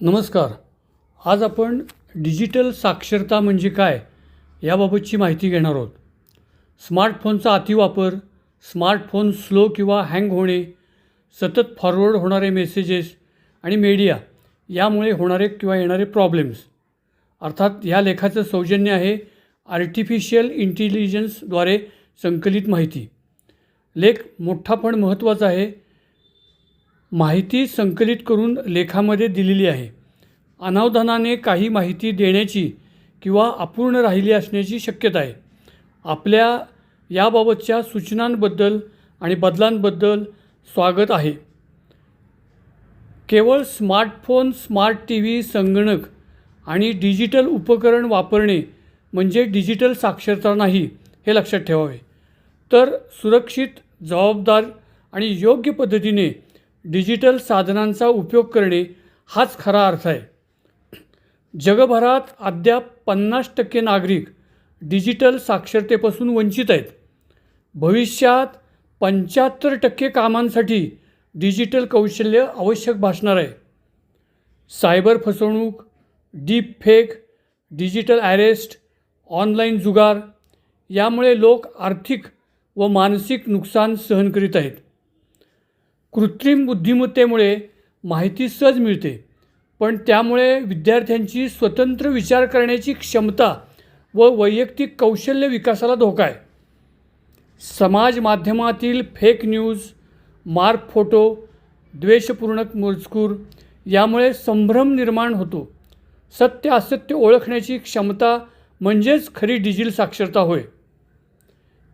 नमस्कार. आज आपण डिजिटल साक्षरता म्हणजे काय याबाबतची माहिती घेणार आहोत. स्मार्टफोनचा अतिवापर स्मार्टफोन स्लो किंवा हँग होणे सतत फॉरवर्ड होणारे मेसेजेस आणि मीडिया यामुळे होणारे किंवा येणारे प्रॉब्लेम्स अर्थात या लेखाचं सौजन्य आहे आर्टिफिशियल इंटेलिजन्सद्वारे संकलित माहिती. लेख मोठा पण महत्त्वाचा आहे माहिती संकलित करून लेखामध्ये दिलेली आहे. अनावधानाने काही माहिती देण्याची किंवा अपूर्ण राहिली असण्याची शक्यता आहे. आपल्या याबाबतच्या सूचनांबद्दल आणि बदलांबद्दल स्वागत आहे. केवळ स्मार्टफोन स्मार्ट टी व्ही संगणक आणि डिजिटल उपकरण वापरणे म्हणजे डिजिटल साक्षरता नाही हे लक्षात ठेवावे. तर सुरक्षित जबाबदार आणि योग्य पद्धतीने डिजिटल साधनांचा उपयोग करणे हाच खरा अर्थ आहे. जगभरात अद्याप पन्नास टक्के नागरिक डिजिटल साक्षरतेपासून वंचित आहेत. भविष्यात पंच्याहत्तर टक्के कामांसाठी डिजिटल कौशल्य आवश्यक भासणार आहे. सायबर फसवणूक deep fake digital arrest online जुगार यामुळे लोक आर्थिक व मानसिक नुकसान सहन करीत आहेत. कृत्रिम बुद्धिमत्तेमुळे माहिती सहज मिळते. पण त्यामुळे विद्यार्थ्यांची स्वतंत्र विचार करण्याची क्षमता व वैयक्तिक कौशल्य विकासाला धोका आहे. समाज माध्यमातील फेक न्यूज मार्क फोटो द्वेषपूर्ण मजकूर यामुळे संभ्रम निर्माण होतो. सत्य असत्य ओळखण्याची क्षमता म्हणजेच खरी डिजिटल साक्षरता होय.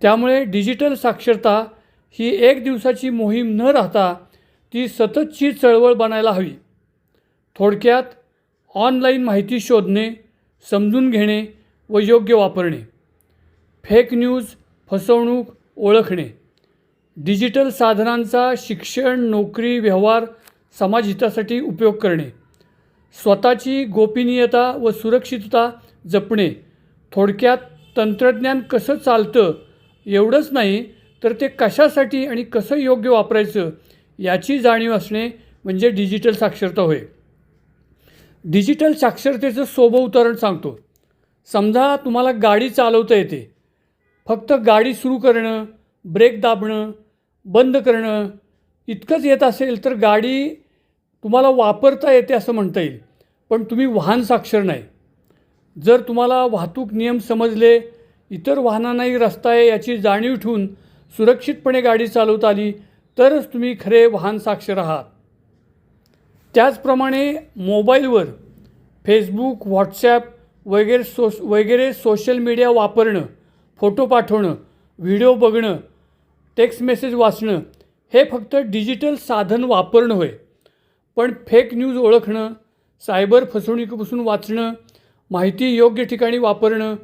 त्यामुळे डिजिटल साक्षरता ही एक दिवसाची मोहीम न राहता ती सततची चळवळ बनायला हवी. थोडक्यात ऑनलाईन माहिती शोधणे समजून घेणे व योग्य वापरणे. फेक न्यूज फसवणूक ओळखणे. डिजिटल साधनांचा शिक्षण नोकरी व्यवहार समाजहितासाठी उपयोग करणे. स्वतःची गोपनीयता व सुरक्षितता जपणे. थोडक्यात तंत्रज्ञान कसं चालतं एवढंच नाही तर ते कशासाठी आणि कसं योग्य वापरायचं याची जाणीव असणे म्हणजे डिजिटल साक्षरता होय. डिजिटल साक्षरतेचं सोबं उदाहरण सांगतो. समजा तुम्हाला गाडी चालवता येते. फक्त गाडी सुरू करणं ब्रेक दाबणं बंद करणं इतकंच येत असेल तर गाडी तुम्हाला वापरता येते असं म्हणता येईल. पण तुम्ही वाहन साक्षर नाही. जर तुम्हाला वाहतूक नियम समजले इतर वाहनांनाही रस्ता आहे याची जाणीव ठेवून सुरक्षितपणे गाडी चालवता आली तरच तुम्ही खरे वाहन साक्षर आहात. त्याचप्रमाणे मोबाईलवर फेसबुक व्हॉट्सॲप वगैरे सोश वगैरे सोशल मीडिया वापरणं फोटो पाठवणं व्हिडिओ बघणं टेक्स्ट मेसेज वाचणं हे फक्त डिजिटल साधन वापरणं होय. पण फेक न्यूज ओळखणं सायबर फसवणुकीपासून वाचणं माहिती योग्य ठिकाणी वापरणं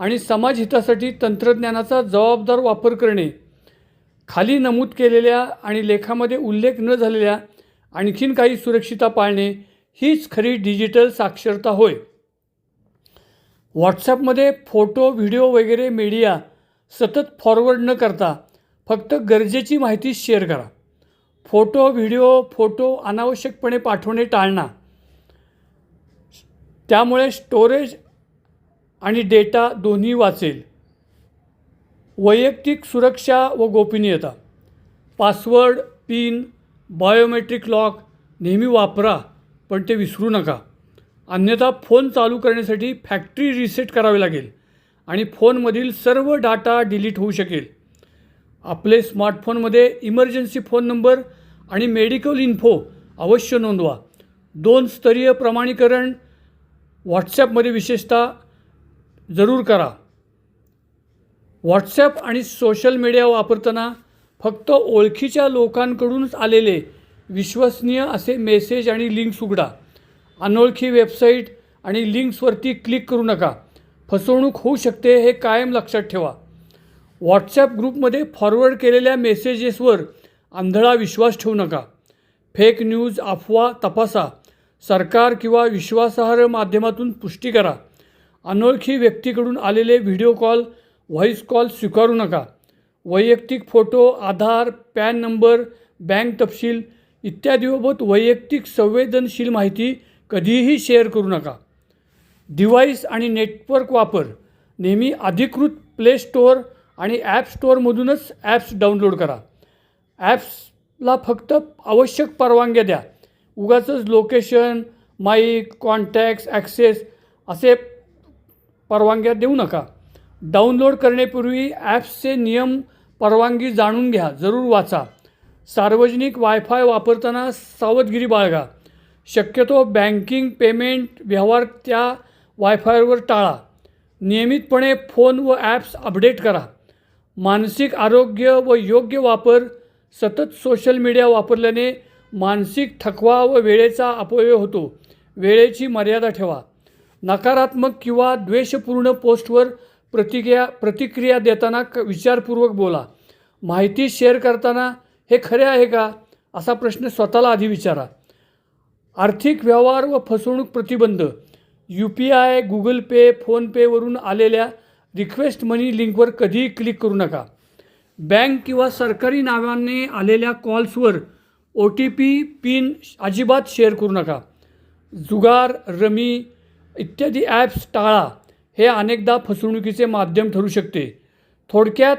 आणि समाजहितासाठी तंत्रज्ञानाचा जबाबदार वापर करणे खाली नमूद केलेल्या आणि लेखामध्ये उल्लेख न झालेल्या आणखीन काही सुरक्षिता पाळणे हीच खरी डिजिटल साक्षरता होय. व्हॉट्सॲपमध्ये फोटो व्हिडिओ वगैरे मीडिया सतत फॉरवर्ड न करता फक्त गरजेची माहिती शेअर करा. फोटो व्हिडिओ फोटो अनावश्यकपणे पाठवणे टाळणा त्यामुळे स्टोरेज आणि डेटा दोन्ही वाचेल. वैयक्तिक सुरक्षा व गोपनीयता. पासवर्ड पिन बायोमेट्रिक लॉक नेहमी वापरा पण ते विसरू नका. अन्यथा फोन चालू करण्यासाठी फॅक्टरी रिसेट करावे लागेल आणि फोनमधील सर्व डाटा डिलीट होऊ शकेल. आपले स्मार्टफोनमध्ये इमर्जन्सी फोन नंबर आणि मेडिकल इन्फो अवश्य नोंदवा. दोन स्तरीय प्रमाणीकरण व्हॉट्सॲपमध्ये विशेषतः जरूर करा. व्हॉट्सॲप आणि सोशल मीडिया वापरताना फक्त ओळखीच्या लोकांकडूनच आलेले विश्वसनीय असे मेसेज आणि लिंक्स उघडा. अनोळखी वेबसाईट आणि लिंक्सवरती क्लिक करू नका. फसवणूक होऊ शकते हे कायम लक्षात ठेवा. व्हॉट्सॲप ग्रुपमध्ये फॉरवर्ड केलेल्या मेसेजेसवर आंधळा विश्वास ठेवू नका. फेक न्यूज अफवा तपासा. सरकार किंवा विश्वासार्ह माध्यमातून पुष्टी करा. अनोळखी व्यक्तीकडून आलेले व्हिडिओ कॉल व्हॉईस कॉल स्वीकारू नका. वैयक्तिक photo Aadhaar PAN number bank तपशील इत्यादीबाबत वैयक्तिक संवेदनशील माहिती कधीही शेअर करू नका. डिव्हाइस आणि नेटवर्क वापर नेहमी अधिकृत प्ले स्टोअर आणि ॲप स्टोअरमधूनच ॲप्स डाउनलोड करा. ॲप्सला फक्त आवश्यक परवानग्या द्या. उगाच लोकेशन माईक कॉन्टॅक्ट्स ॲक्सेस असे परवानग्या देऊ नका. डाउनलोड करण्यापूर्वी ॲप्सचे नियम परवानगी जाणून घ्या. जरूर वाचा. सार्वजनिक वायफाय वापरताना सावधगिरी बाळगा. शक्यतो बँकिंग पेमेंट व्यवहार त्या वायफायवर टाळा. नियमितपणे फोन व ॲप्स अपडेट करा. मानसिक आरोग्य व योग्य वापर. सतत सोशल मीडिया वापरल्याने मानसिक थकवा व वेळेचा अपव्यय होतो. वेळेची मर्यादा ठेवा. नकारात्मक किंवा द्वेषपूर्ण पोस्टवर प्रतिक्रिया प्रतिक्रिया देताना क विचारपूर्वक बोला. माहिती शेअर करताना हे खरे आहे का? असा प्रश्न स्वतःला आधी विचारा. आर्थिक व्यवहार व फसवणूक प्रतिबंध. U P I Google Pay फोनपेवरून आलेल्या रिक्वेस्ट मनी लिंकवर कधीही क्लिक करू नका. बँक किंवा सरकारी नावाने आलेल्या कॉल्सवर ओ टी पी पिन अजिबात शेअर करू नका. जुगार रमी इत्यादी ॲप्स टाळा. हे अनेकदा फसवणुकीचे माध्यम ठरू शकते. थोडक्यात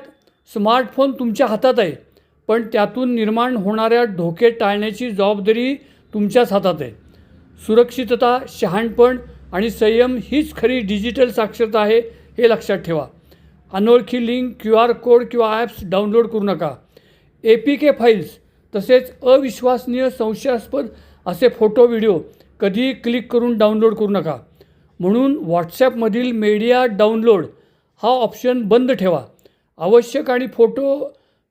स्मार्टफोन तुमच्या हातात आहे पण त्यातून निर्माण होणाऱ्या धोके टाळण्याची जबाबदारी तुमच्याच हातात आहे. सुरक्षितता शहाणपण आणि संयम हीच खरी डिजिटल साक्षरता आहे हे लक्षात ठेवा. अनोळखी लिंक क्यू आर कोड किंवा ॲप्स डाउनलोड करू नका. ए पी के फाईल्स तसेच अविश्वसनीय संशयास्पद असे फोटो व्हिडिओ कधीही क्लिक करून डाउनलोड करू नका. म्हणून व्हॉट्सॲपमधील मीडिया डाउनलोड हा ऑप्शन बंद ठेवा. आवश्यक आणि फोटो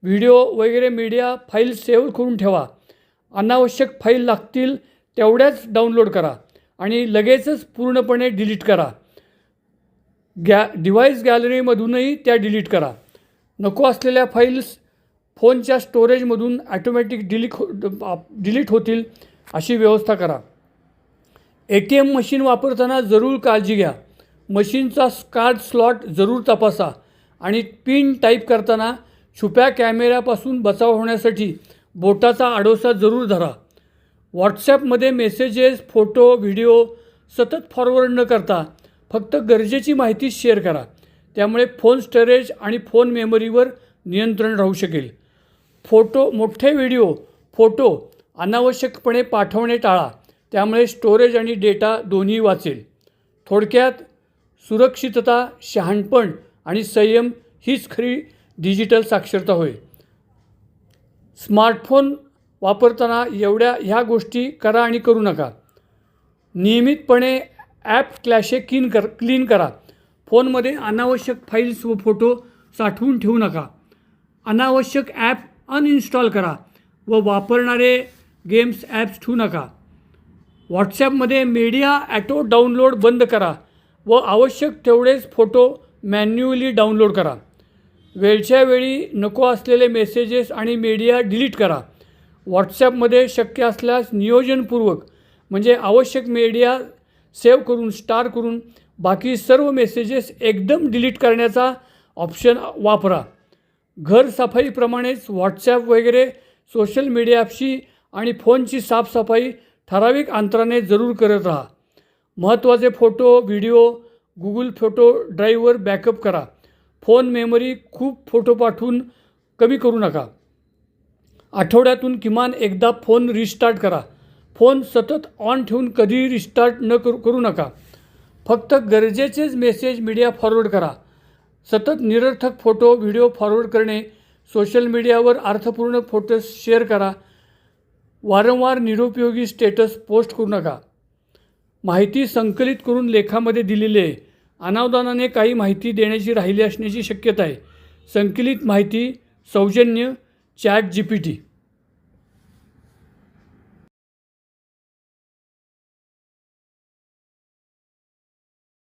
व्हिडिओ वगैरे मीडिया फाईल सेव्ह करून ठेवा. अनावश्यक फाईल लागतील तेवढ्याच डाउनलोड करा आणि लगेचच पूर्णपणे डिलीट करा. गॅ डिव्हाइस गॅलरीमधूनही त्या डिलीट करा. नको असलेल्या फाईल्स फोनच्या स्टोरेजमधून ॲटोमॅटिक डिलीट हो डिलीट होतील अशी व्यवस्था करा. ए टी एम मशीन वापरताना जरूर काळजी घ्या. मशीनचा कार्ड स्लॉट जरूर तपासा आणि पिन टाईप करताना छुप्या कॅमेऱ्यापासून बचाव होण्यासाठी बोटाचा आडोसा जरूर धरा. व्हॉट्सॲपमध्ये मेसेजेस फोटो व्हिडिओ सतत फॉरवर्ड न करता फक्त गरजेची माहिती शेअर करा. त्यामुळे फोन स्टोरेज आणि फोन मेमरीवर नियंत्रण राहू शकेल. फोटो मोठे व्हिडिओ फोटो अनावश्यकपणे पाठवणे टाळा. त्यामुळे स्टोरेज आणि डेटा दोन्ही वाचेल. थोडक्यात सुरक्षितता शहाणपण आणि संयम हीच खरी डिजिटल साक्षरता होय. स्मार्टफोन वापरताना एवढ्या ह्या गोष्टी करा आणि करू नका. नियमितपणे ॲप क्लॅशे क्लीन कर क्लीन करा. फोनमध्ये अनावश्यक फाईल्स व फोटो साठवून ठेवू नका. अनावश्यक ॲप अनइन्स्टॉल करा व वापरणारे गेम्स ॲप्स ठेवू नका. व्हॉट्सॲपमध्ये मीडिया ॲटो डाउनलोड बंद करा व आवश्यक तेवढेच फोटो मॅन्युअली डाउनलोड करा. वेळच्या वेळी नको असलेले मेसेजेस आणि मीडिया डिलीट करा. व्हॉट्सॲपमध्ये शक्य असल्यास नियोजनपूर्वक म्हणजे आवश्यक मीडिया सेव्ह करून स्टार करून बाकी सर्व मेसेजेस एकदम डिलीट करण्याचा ऑप्शन वापरा. घर सफाईप्रमाणेच व्हॉट्सॲप वगैरे सोशल मीडिया ॲपशी आणि फोनची साफसफाई ठराविक अंतराने जरूर करत राहा. महत्त्वाचे फोटो व्हिडिओ गुगल फोटो ड्राईव्हवर बॅकअप करा. फोन मेमरी खूप फोटो पाठवून कमी करू नका. आठवड्यातून किमान एकदा फोन रिस्टार्ट करा. फोन सतत ऑन ठेवून कधीही रिस्टार्ट न करू करू नका. फक्त गरजेचेच मेसेज मीडिया फॉरवर्ड करा. सतत निरर्थक फोटो व्हिडिओ फॉरवर्ड करणे सोशल मीडियावर अर्थपूर्ण फोटोज शेअर करा. वारंवार निरुपयोगी स्टेटस पोस्ट करू नका. माहिती संकलित करून लेखामध्ये दिलेली आहे अनावधानाने काही माहिती देण्याची राहिली असण्याची शक्यता आहे. संकलित माहिती सौजन्य चॅट जी पी टी